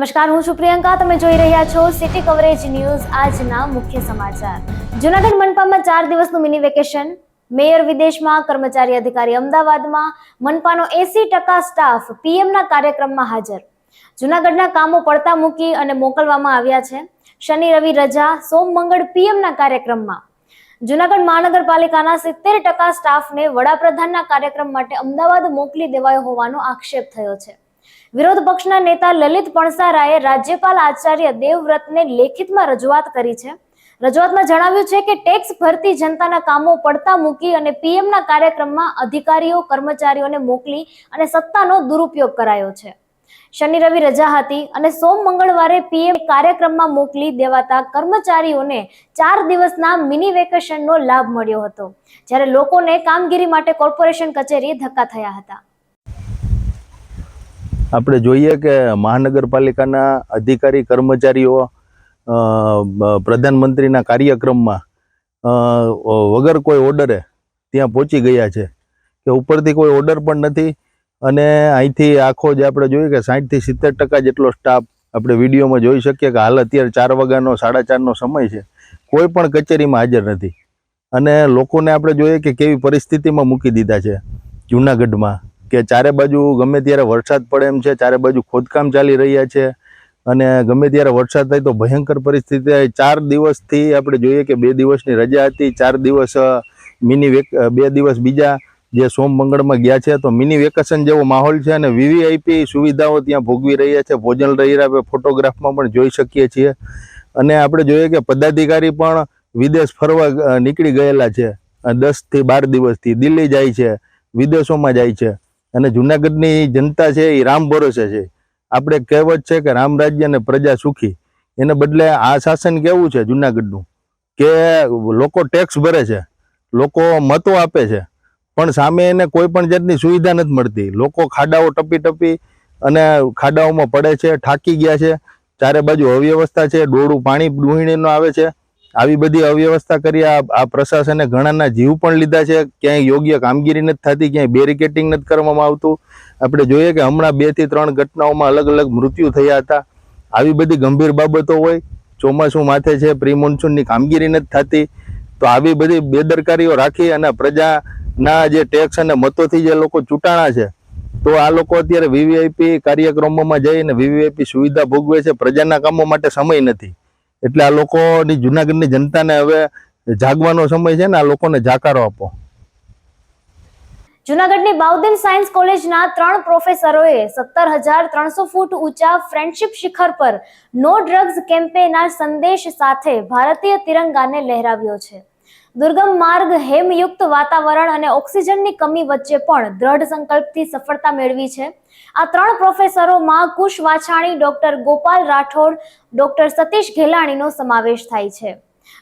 નમસ્કાર, હું છું પ્રિયંકા. તમે જોઈ રહ્યા છો સિટી કવરેજ ન્યૂઝ આજના મુખ્ય સમાચાર. જુનાગઢ મનપામાં ચાર દિવસનું મિની વેકેશન મેયર વિદેશમાં, કર્મચારી અધિકારી અમદાવાદમાં. મનપાનો એસી ટકા સ્ટાફ પીએમના કાર્યક્રમમાં હાજર. જુનાગઢના કામો પડતા મૂકી અને મોકલવામાં આવ્યા છે. શનિ, રવિ, રજા, સોમ, મંગળ પીએમના કાર્યક્રમમાં. જુનાગઢ મહાનગરપાલિકાના સિત્તેર ટકા સ્ટાફને વડાપ્રધાનના કાર્યક્રમ માટે અમદાવાદ મોકલી દેવાયો હોવાનો આક્ષેપ થયો છે. વિરોધ પક્ષના નેતા લલિત પણસારાએ રાજ્યપાલ આચાર્ય દેવવ્રતને લેખિતમાં રજૂઆત કરી છે. રજૂઆતમાં જણાવ્યું છે કે ટેક્સ ભરતી જનતાના કામો પડતા મૂકી અને પીએમના કાર્યક્રમમાં અધિકારીઓ, કર્મચારીઓને મોકલી અને સત્તાનો દુરુપયોગ કરાયો છે. શનિ રવિ રજા હતી અને સોમ મંગળવારે પીએમ કાર્યક્રમમાં મોકલી દેવાતા કર્મચારીઓને ચાર દિવસના મિની વેકેશનનો લાભ મળ્યો હતો, જ્યારે લોકોને કામગીરી માટે કોર્પોરેશન કચેરીએ ધક્કા થયા હતા. આપણે જોઈએ કે મહાનગરપાલિકાના અધિકારી, કર્મચારીઓ પ્રધાનમંત્રીના કાર્યક્રમમાં વગર કોઈ ઓર્ડરે ત્યાં પહોંચી ગયા છે કે ઉપરથી કોઈ ઓર્ડર પણ નથી અને અહીંથી આખો જે આપણે જોઈએ કે સાઠથી સિત્તેર ટકા જેટલો સ્ટાફ આપણે વિડીયોમાં જોઈ શકીએ કે હાલ અત્યારે ચાર વાગ્યાનો, સાડા ચારનો સમય છે. કોઈ પણ કચેરીમાં હાજર નથી. અને લોકોને આપણે જોઈએ કે કેવી પરિસ્થિતિમાં મૂકી દીધા છે જૂનાગઢમાં. કે ચારે બાજુ ગમે ત્યારે વરસાદ પડે એમ છે, ચારે બાજુ ખોદકામ ચાલી રહ્યા છે. અને ગમે ત્યારે વરસાદ થાય તો ભયંકર પરિસ્થિતિ ચાર દિવસથી આપણે જોઈએ કે બે દિવસની રજા હતી. ચાર દિવસ મિની વેક બે દિવસ બીજા જે સોમ મંગળમાં ગયા છે, તો મિની વેકેશન જેવો માહોલ છે અને વીવીઆઈપી સુવિધાઓ ત્યાં ભોગવી રહ્યા છે. ભોજન રહી રહ્યા ફોટોગ્રાફમાં પણ જોઈ શકીએ છીએ. અને આપણે જોઈએ કે પદાધિકારી પણ વિદેશ ફરવા નીકળી ગયેલા છે. દસથી બાર દિવસથી દિલ્હી જાય છે. વિદેશોમાં જાય છે. અને જુનાગઢની જનતા છે એ રામ ભરોસે છે. આપણે કહેવત છે કે રામ રાજ્ય અને પ્રજા સુખી. એને બદલે આ શાસન કેવું છે જુનાગઢનું? કે લોકો ટેક્સ ભરે છે, લોકો મતો આપે છે, પણ સામે એને કોઈ પણ જાતની સુવિધા નથી મળતી. લોકો ખાડાઓ ટપી ટપી અને ખાડાઓમાં પડે છે, થાકી ગયા છે. ચારે બાજુ અવ્યવસ્થા છે, ડોળું પાણી ડુહીણીનું આવે છે. આવી બધી અવ્યવસ્થા કરી આ પ્રશાસને ઘણાના જીવ પણ લીધા છે. ક્યાંય યોગ્ય કામગીરી નથી થતી, ક્યાંય બેરિકેટિંગ નથી કરવામાં આવતું. આપણે જોઈએ કે હમણાં બેથી ત્રણ ઘટનાઓમાં અલગ અલગ મૃત્યુ થયા હતા. આવી બધી ગંભીર બાબતો હોય, ચોમાસું માથે છે પ્રી મોન્સૂનની કામગીરી નથી થતી, તો આવી બધી બેદરકારીઓ રાખી અને પ્રજાના જે ટેક્સ અને મતોથી જે લોકો ચૂંટાણા છે, તો આ લોકો અત્યારે વીવીઆઈપી કાર્યક્રમોમાં જઈને વીવીઆઈપી સુવિધા ભોગવે છે. પ્રજાના કામો માટે સમય નથી. એટલે આ લોકોની જૂનાગઢની જનતાને હવે જાગવાનો સમય છે ને આ લોકોને જાકારો આપો. જૂનાગઢની બાઉદીન સાયન્સ કોલેજના ત્રણ પ્રોફેસરોએ સત્તર હજાર ત્રણસો ફૂટ ઊંચા ફ્રેન્ડશિપ શિખર પર નો ડ્રગ્સ કેમ્પેના સંદેશ સાથે ભારતીય તિરંગાને લહેરાવ્યો છે. દુર્ગમ માર્ગ હેમયુક્ત વાતાવરણ અને ઓક્સિજનની કમી વચ્ચે પણ દ્રઢ સંકલ્પથી સફળતા મેળવી છે. આ ત્રણ પ્રોફેસરોમાં કુશ વાછાણી, ડોક્ટર ગોપાલ રાઠોડ, ડોક્ટર સતીશ ઘેલાણીનો સમાવેશ થાય છે.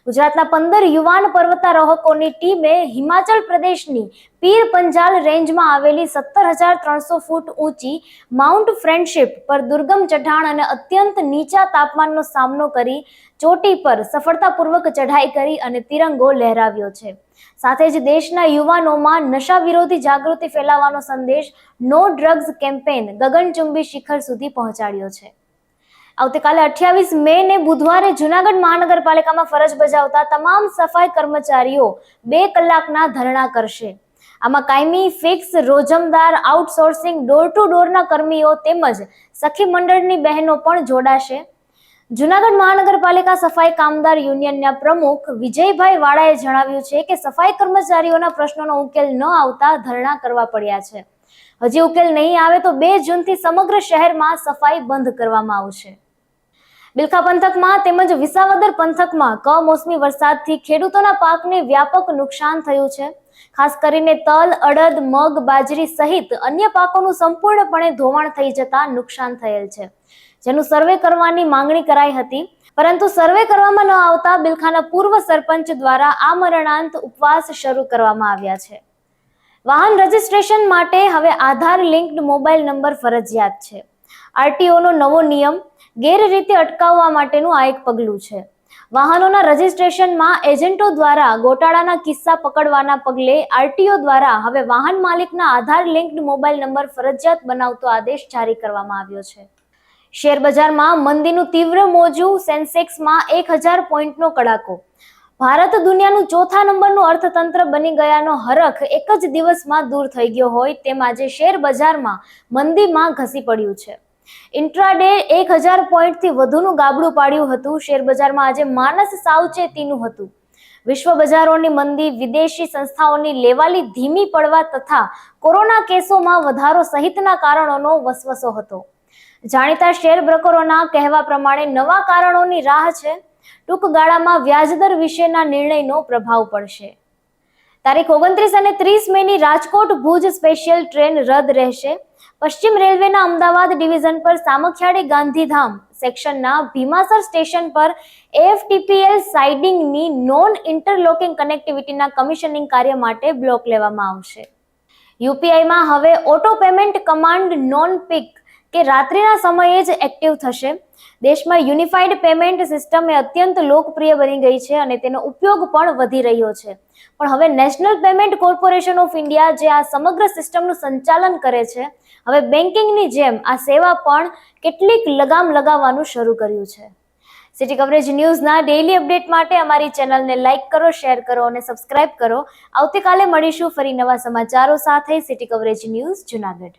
ગુજરાતના પંદર યુવાન પર્વતારોહકોની ટીમે હિમાચલ પ્રદેશની પીર પંજાલ રેન્જમાં આવેલી સત્તર હજાર ત્રણસો ફૂટ ઊંચી માઉન્ટ ફ્રેન્ડશિપ પર દુર્ગમ ચઢાણ અને અત્યંત નીચા તાપમાનનો સામનો કરી ચોટી પર સફળતાપૂર્વક ચઢાઈ કરી અને તિરંગો લહેરાવ્યો છે. સાથે જ દેશના યુવાનોમાં નશા વિરોધી જાગૃતિ ફેલાવવાનો સંદેશ નો ડ્રગ્સ કેમ્પેન ગગનચુંબી શિખર સુધી પહોંચાડ્યો છે. આવતીકાલે અઠ્યાવીસ મે ને બુધવારે જુનાગઢ મહાનગરપાલિકામાં ફરજ બજાવતા તમામ સફાઈ કર્મચારીઓ બે કલાકના ધરણા કરશે. આમાં કાયમી ફિક્સ રોજમદાર આઉટસોર્સિંગ ડોર ટુ ડોરના કર્મીઓ તેમજ સખી મંડળની બહેનો પણ જોડાશે. જુનાગઢ મહાનગરપાલિકા સફાઈ કામદાર યુનિયનના પ્રમુખ વિજયભાઈ વાળાએ જણાવ્યું છે કે સફાઈ કર્મચારીઓના પ્રશ્નોનો ઉકેલ ન આવતા ધરણા કરવા પડ્યા છે. હજી ઉકેલ નહીં આવે તો બે જૂનથી સમગ્ર શહેરમાં સફાઈ બંધ કરવામાં આવશે. બિલખા પંથકમાં તેમજ વિસાવદર પંથકમાં કમોસમી વરસાદથી ખેડૂતોના પાકને વ્યાપક નુકસાન થયું છે. ખાસ કરીને તલ, અડદ, મગ, બાજરી સહિત અન્ય પાકોનું સંપૂર્ણપણે ધોવાણ થઈ જતા નુકસાન થયેલ છે. જેનું સર્વે કરવાની માંગણી કરાઈ હતી. પરંતુ સર્વે કરવામાં ન આવતા બિલખાના પૂર્વ સરપંચ દ્વારા આ મરણાંત ઉપવાસ શરૂ કરવામાં આવ્યા છે. વાહન રજીસ્ટ્રેશન માટે હવે આધાર લિંક્ડ મોબાઈલ નંબર ફરજિયાત છે. આરટીઓનો નવો નિયમ ગેરરીતિ અટકાવવા માટેનું આ એક પગલું છે. વાહનોના રજિસ્ટ્રેશનમાં એજન્ટો દ્વારા ગોટાળાના કિસ્સા પકડવાના પગલે આરટીઓ દ્વારા હવે વાહન માલિકના આધાર લિંક્ડ મોબાઈલ નંબર ફરજિયાત બનાવતો આદેશ જારી કરવામાં આવ્યો છે. શેરબજારમાં મંદીનું તીવ્ર મોજું સેન્સેક્સમાં એક હજાર પોઈન્ટનો કડાકો. ભારત દુનિયાનું ચોથા નંબરનું અર્થતંત્ર બની ગયાનો હરખ એક જ દિવસમાં દૂર થઈ ગયો હોય તેમ આજે શેર બજારમાં મંદીમાં ઘસી પડ્યું છે. ઇન્ટ્રાડે એક હજાર પોઈન્ટથી વધુનું ગાબડું પાડ્યું હતું. શેર બજારમાં આજે માનસ સાવચેતીનું હતું. વિશ્વ બજારોની મંદી વિદેશી સંસ્થાઓની લેવાલી ધીમી પડવા તથા કોરોના કેસોમાં વધારો સહિતના કારણોનો વસવસો હતો. જાણીતા શેર બ્રોકરોના કહેવા પ્રમાણે નવા કારણોની રાહ છે. ટૂંક ગાળામાં વ્યાજદર વિશેના નિર્ણયનો પ્રભાવ પડશે. તારીખ ઓગણત્રીસ અને ત્રીસ મેની રાજકોટ ભુજ સ્પેશિયલ ટ્રેન રદ રહેશે. પશ્ચિમ રેલવેના અમદાવાદ ડિવિઝન પર સામખિયાળી ગાંધીધામ સેક્શનના ભીમાસર સ્ટેશન પર એફટીપીએલ સાઇડિંગની નોન ઇન્ટરલોકિંગ કનેક્ટિવિટીના કમિશનિંગ કાર્ય માટે બ્લોક લેવામાં આવશે. યુપીઆઈમાં હવે auto payment command non peak કે રાત્રિના સમયે જ એક્ટિવ થશે. દેશમાં યુનિફાઈડ પેમેન્ટ સિસ્ટમ એ અત્યંત લોકપ્રિય બની ગઈ છે અને તેનો ઉપયોગ પણ વધી રહ્યો છે. પણ હવે National Payment Corporation of India જે આ સમગ્ર સિસ્ટમનું સંચાલન કરે છે, હવે બેન્કિંગની જેમ આ સેવા પણ કેટલીક લગામ લગાવવાનું શરૂ કર્યું છે. સિટી કવરેજ ન્યૂઝના ડેઇલી અપડેટ માટે અમારી ચેનલને લાઇક કરો શેર કરો અને સબસ્ક્રાઇબ કરો. આવતીકાલે મળીશું ફરી નવા સમાચારો સાથે. City coverage news Junagadh